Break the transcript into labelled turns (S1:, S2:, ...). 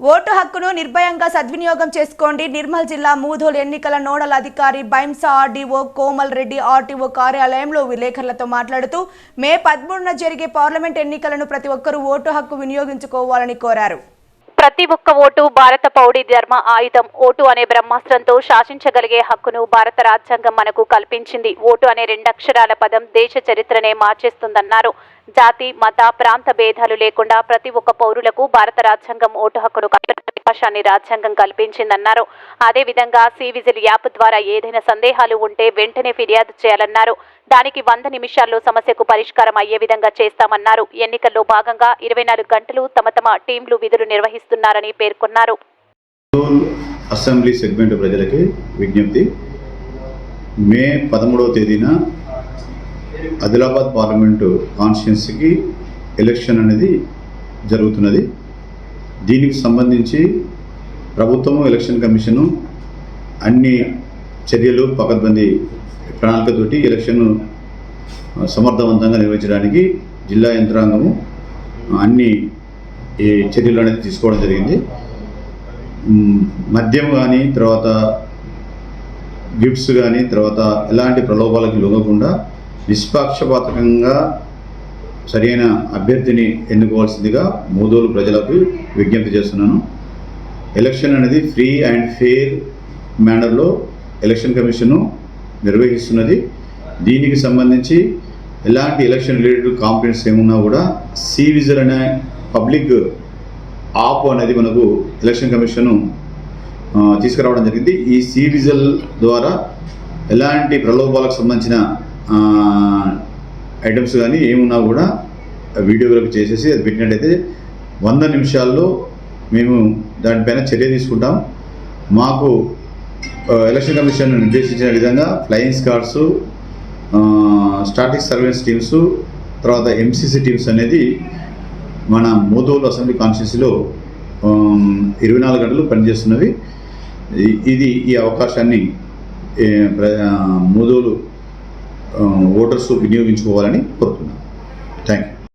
S1: Vote హక్కును నిర్భయంగా సద్వినియోగం చేసుకోండి. నిర్మల్ జిల్లా మూధోల్ ఎన్నికల నోడల్ అధికారి బైంసా ఆర్డీఓ కోమల్ రెడ్డి ఆర్టీఓ కార్యాలయంలో విలేకరులతో మాట్లాడుతూ మే పదమూడున జరిగే పార్లమెంట్ ఎన్నికలను ప్రతి ఒక్కరూ ఓటు హక్కు వినియోగించుకోవాలని కోరారు.
S2: ప్రతి ఒక్క ఓటు భారత పౌడి ధర్మ ఆయుధం. ఓటు అనే బ్రహ్మాస్త్రంతో శాసించగలిగే హక్కును భారత రాజ్యాంగం మనకు కల్పించింది. ఓటు అనే రెండక్షరాల పదం దేశ చరిత్రనే మార్చేస్తుందన్నారు. జాతి మత ప్రాంత భేదాలు లేకుండా ప్రతి ఒక్క పౌరులకు భారత రాజ్యాంగం ఓటు హక్కును అవకాశాన్ని రాజ్యాంగం కల్పించిందన్నారు. అదేవిధంగా సి విజిల్ యాప్ ద్వారా ఏదైనా సందేహాలు ఉంటే వెంటనే ఫిర్యాదు చేయాలన్నారు. దానికి వంద నిమిషాల్లో సమస్యకు పరిష్కారం అయ్యే విధంగా చేస్తామన్నారు. ఎన్నికల్లో భాగంగా ఇరవై నాలుగు గంటలు తమ తమ టీంలు విధులు నిర్వహిస్తున్నారని పేర్కొన్నారు.
S3: అసెంబ్లీ సెగ్మెంట్ ప్రజలకి విజ్ఞప్తి. మే పదమూడవ తేదీన ఆదిలాబాద్ పార్లమెంటు కాన్స్టిట్యున్సీకి ఎలక్షన్ అనేది జరుగుతున్నది. దీనికి సంబంధించి ప్రభుత్వము ఎలక్షన్ కమిషను అన్ని చర్యలు పకడ్బందీ ప్రణాళికతోటి ఎలక్షన్ సమర్థవంతంగా నిర్వహించడానికి జిల్లా యంత్రాంగము అన్ని ఈ చర్యలు అనేది తీసుకోవడం జరిగింది. మద్యం కానీ తర్వాత గిఫ్ట్స్ కానీ తర్వాత ఎలాంటి ప్రలోభాలకు లొంగకుండా నిష్పాక్షపాతకంగా సరైన అభ్యర్థిని ఎన్నుకోవాల్సిందిగా మూదోలు ప్రజలకు విజ్ఞప్తి చేస్తున్నాను. ఎలక్షన్ అనేది ఫ్రీ అండ్ ఫెయిర్ మేనర్లో ఎలక్షన్ కమిషను నిర్వహిస్తున్నది. దీనికి సంబంధించి ఎలాంటి ఎలక్షన్ రిలేటెడ్ కాంప్లైంట్స్ ఏమున్నా కూడా సి విజిల్ అనే పబ్లిక్ ఆప్ అనేది మనకు ఎలక్షన్ కమిషను తీసుకురావడం జరిగింది. ఈ సి విజిల్ ద్వారా ఎలాంటి ప్రలోభాలకు సంబంధించిన ఐటమ్స్ కానీ ఏమున్నా కూడా వీడియోగ్రఫీ చేసేసి అది పెట్టినట్టయితే వంద నిమిషాల్లో మేము దానిపైన చర్య తీసుకుంటాం. మాకు ఎలక్షన్ కమిషన్ నిర్దేశించిన విధంగా flying squads static surveillance teams తర్వాత ఎంసీసీ టీమ్స్ అనేది మన మోదోలు అసెంబ్లీ కాన్స్టిట్యూన్సీలో ఇరవై నాలుగు గంటలు పనిచేస్తున్నవి. ఇది ఈ అవకాశాన్ని మోదోలు ఓటర్స్ వినియోగించుకోవాలని కోరుతున్నాను. Thank you